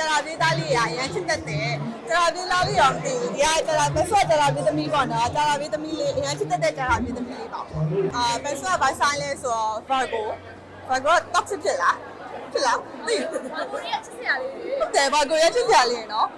ကျလာပြေးသားလေးရရမ်းချစ်တတ်တယ်ကျလာပြေးလားလေးရောမသိဘူးဒီကကျလာဘက်ဆွတ်ကျလာပြေးသမီးပေါ့နော်ကျလာပြေးသမီးလေးရမ်းချစ်တတ်တဲ့ကျလာပြေးသမီးလေးပေါ့အာဘက်ဆွတ်ဘာဆိုင်လဲဆိုတော့ Virgo Virgo toxic ဖြစ်လားဖြစ်လားသိဘူးကိုရီးယားချစ်စရာလေးတွေဟုတ်တယ် Virgo ရချစ်စရာလေးနော်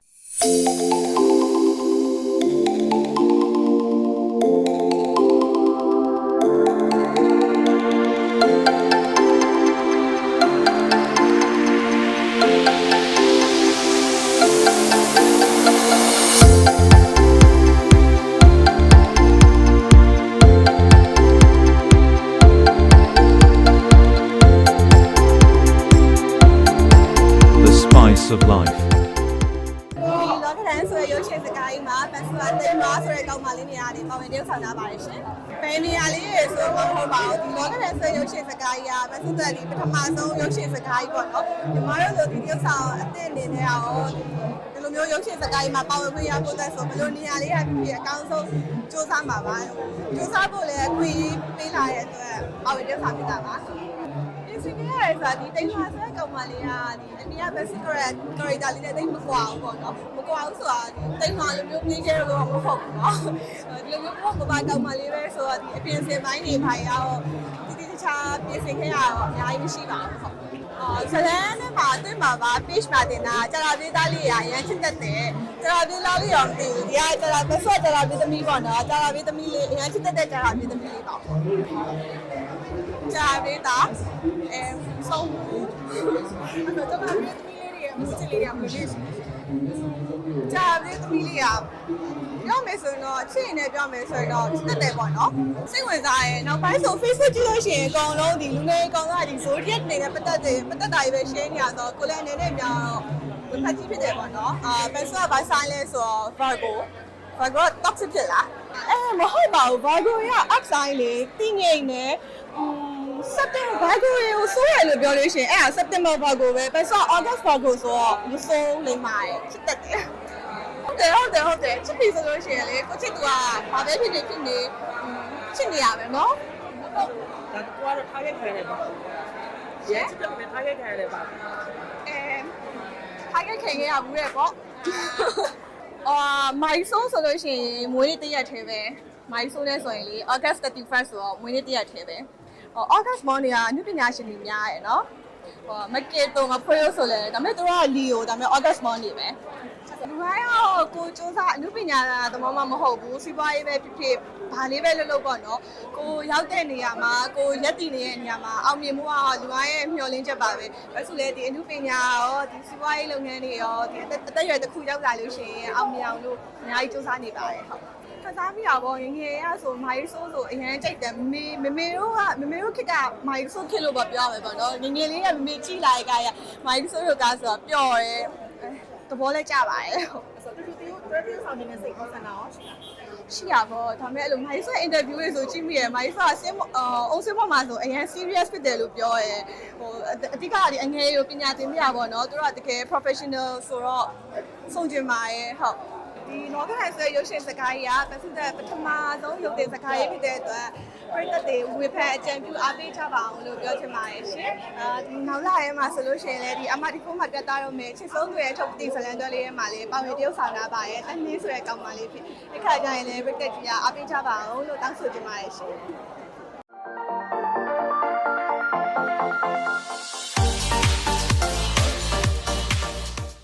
န်ဆိုရရုပ်ရှင်စကားကြီးမှာဘက်ဆွတ်တိမ်မာဆိုတဲ့ကောင်မလေးနေရာလေးပေါ်ဝင်တယောက်ဆောင်လာပါတယ်ရှင်ဘယ်နေရာလေးရဆိုတော့မဟုတ်ပါဘူးဒီလောကဒန်ဆိုရရုပ်ရှင်စကားကြီးကဘက်ဆွတ်ဒီပထမဆုံးရုပ်ရှင်စကားကြီးပေါ့နော်ဒီမှာတော့ဒီတယောက်ဆောင်အစ်စ်အနေနဲ့ရောဒီလိုမျိုးရုပ်ရှင်စကားကြီးမှာပါဝင်ခွင့်ရဖို့သက်ဆိုဘယ်လိုနေရာလေးကဖြစ်ဖြစ်အကောင်းဆုံးစူးစမ်းပါပါစူးစမ်းဖို့လည်းအခွင့်အရေးပေးလာတဲ့အတွက်ပါဝင်တယောက်ဆောင်ဖြစ်တာပါ ပြင်ဆင်ခဲ့ရတဲ့ဆိုတာဒီတိမ်မာဆိုတဲ့ကောင်မလေးကဒီအနည်းပဲ secret character လေးနဲ့တိတ်မကွာဘူးပေါ့နော်မကွာဘူးဆိုတာဒီတိမ်မာလိုမျိုးနေကြတော့မဟုတ်ဘူးနော်ဒီလိုမျိုးပေါ့ပပကောင်မလေးပဲဆိုတော့ဒီအပြင်ဆင်ပိုင်းတွေဖိုင်ရောဒီဒီတခြားပြင်ဆင်ခဲ့ရတော့အများကြီးမရှိပါဘူးဟုတ်အော် ဇလန်းနဲ့မှာတွေ့မှာပါ page မှာတင်တာကျလာပြေးသားလေးရရမ်းချစ်တတ်တယ်ကျလာပြေးလားလေးရောမသိဘူးဒီကကျလာဘက်ဆွတ်ကျလာပြေးသမီးပေါ့နော်ကျလာပြေးသမီးလေးရမ်းချစ်တတ်တဲ့ကျလာပြေးသမီးလေးပေါ့ကြာပေးတာအဲဆုံးဘူးအဲ့တော့ကျွန်တော်ပြည်သ မီးလေးတွေရဲ့အမှုချစ်လေးတွေကဘယ်လိုလဲရှိလဲကြာပေးသမီးလေးကပြောမယ်ဆိုရင်တော့အချင်းနဲ့ပြောမယ်ဆိုရင်တော့တက်တယ်ပေါ့နော်စိတ်ဝင်စားရင်နောက်ပိုင်းဆို Facebook ကြည့်လို့ရှိရင်အကောင်လုံးဒီလူငယ်အကောင်ကဒီ zodiac တွေနဲ့ပတ်သက်တယ်ပတ်သက်တာတွေပဲ share နေရတော့ကိုလည်းအနေနဲ့များတော့ဝဖတ်ကြည့်ဖြစ်တယ်ပေါ့နော်အာဘယ်ဆိုဘာဆိုင်လဲဆိုတော့ Virgo Virgo toxic ဖြစ်လားအဲမဟုတ်ပါဘူး Virgo က up sign လေတိငိမ့်နေ စက်တင်ဘာဘာကိုရေကိုစိုးရလို့ပြောလို့ရှိရင်အဲ့ဒါစက်တင်ဘာဘာကိုပဲပဲဆိုတော့ August ဘာကိုဆိုတော့မစိုးလိမ့်ပါရဲ့ဖြစ်တတ်တယ်ဟုတ်တယ်ဟုတ်တယ်ဟုတ်တယ်ချစ်ပြီဆိုလို့ရှိရင်လေကိုချစ်သူကဘာပဲဖြစ်ဖြစ်ဖြစ်နေချစ်နေရမယ်နော်ဒါကတော့ထားရခံရတယ်ပါရဲချစ်တယ်မထားရခံရတယ်ပါအဲထားရခံရဘူးရဲ့ပေါ့အာမိုင်ဆိုးဆိုလို့ရှိရင်မွေးနေ့တရက်ထဲပဲမိုင်ဆိုးလဲဆိုရင်လေ August 31ဆိုတော့မွေးနေ့တရက်ထဲပဲ August morning ကအနုပညာရှင်တွေများရဲ့နော်ဟောမကေတုံမဖွေးလို့ဆိုလဲဒါပေမဲ့သူကလီယိုဒါပေမဲ့ August morning ပဲလူတိုင်းရောကိုစူးစမ်းအနုပညာသမားမှမဟုတ်ဘူးစီးပွားရေးပဲဖြစ်ဖြစ်ဘာလေးပဲလုပ်လို့ပေါ့နော်ကိုရောက်တဲ့နေရာမှာကိုရက်တည်နေတဲ့နေရာမှာအောင်မြင်မှုကလူတိုင်းရဲ့မျှော်လင့်ချက်ပါပဲဘာလို့လဲဒီအနုပညာရောဒီစီးပွားရေးလုပ်ငန်းတွေရောဒီအသက်အသက်အရွယ်တစ်ခုရောက်လာလို့ရှိရင်အောင်မြင်အောင်လို့အများကြီးစူးစမ်းနေပါတယ်ဟုတ် ခစားမိတာပေါ့ငယ်ငယ်ရဆိုမိုင်းဆိုးဆိုအရင်ကြိုက်တယ်မမေမမေတို့ကမမေတို့ခစ်ကမိုင်းဆိုးခစ်လို့ပေါ့ပြောရမယ်ပေါ့နော်ငယ်ငယ်လေးကမမေကြည့်လာတဲ့ကရမိုင်းဆိုးတို့ကဆိုတော့ပျော်တယ်သဘောလဲကြပါတယ်ဟုတ်ဆိုတော့တူတူတူတူဆောင်နေတဲ့စိတ်ကောဆန္ဒရောရှိလားရှိရပေါ့ဒါပေမဲ့အဲ့လိုမိုင်းဆွဲ interview လေးဆိုကြည့်မိရယ်မိုင်းဆွဲဆင်းအုံးစင်းပေါ်မှာဆိုအရင် serious ဖြစ်တယ်လို့ပြောရယ်ဟိုအဓိကဒီအငယ်ကိုပညာသင်ပြပါပေါ့နော်သူတို့ကတကယ် professional ဆိုတော့ဆုံးကျင်ပါရဲ့ဟုတ် ဒီနော်ဂရိုင်ဆိုရုပ်ရှင်စကားကြီးကပစိသက်ပထမဆုံးရုပ်တင်စကားကြီးဖြစ်တဲ့အတွက်ပရိသတ်တွေဝေဖန်အကြံပြုအားပေးကြပါအောင်လို့ပြောချင်ပါတယ်ရှင်။အဲဒီနောက်လာရဲမှာဆိုလို့ရှိရင်လည်းဒီအမဒီဖုန်းမှာတက်သားတော့မယ်ချစ်ဆုံးတွေရဲ့ထုတ်တင်ဇလန်တွဲလေးရဲ့မှာလည်းပေါင်ရတရုပ်ဆောင်တာပါရဲ့တနည်းဆိုတဲ့ကောင်မလေးဖြစ်။ဒီခါကျရင်လည်းပရိသတ်ကြီးကအားပေးကြပါအောင်လို့တောင်းဆိုချင်ပါတယ်ရှင်။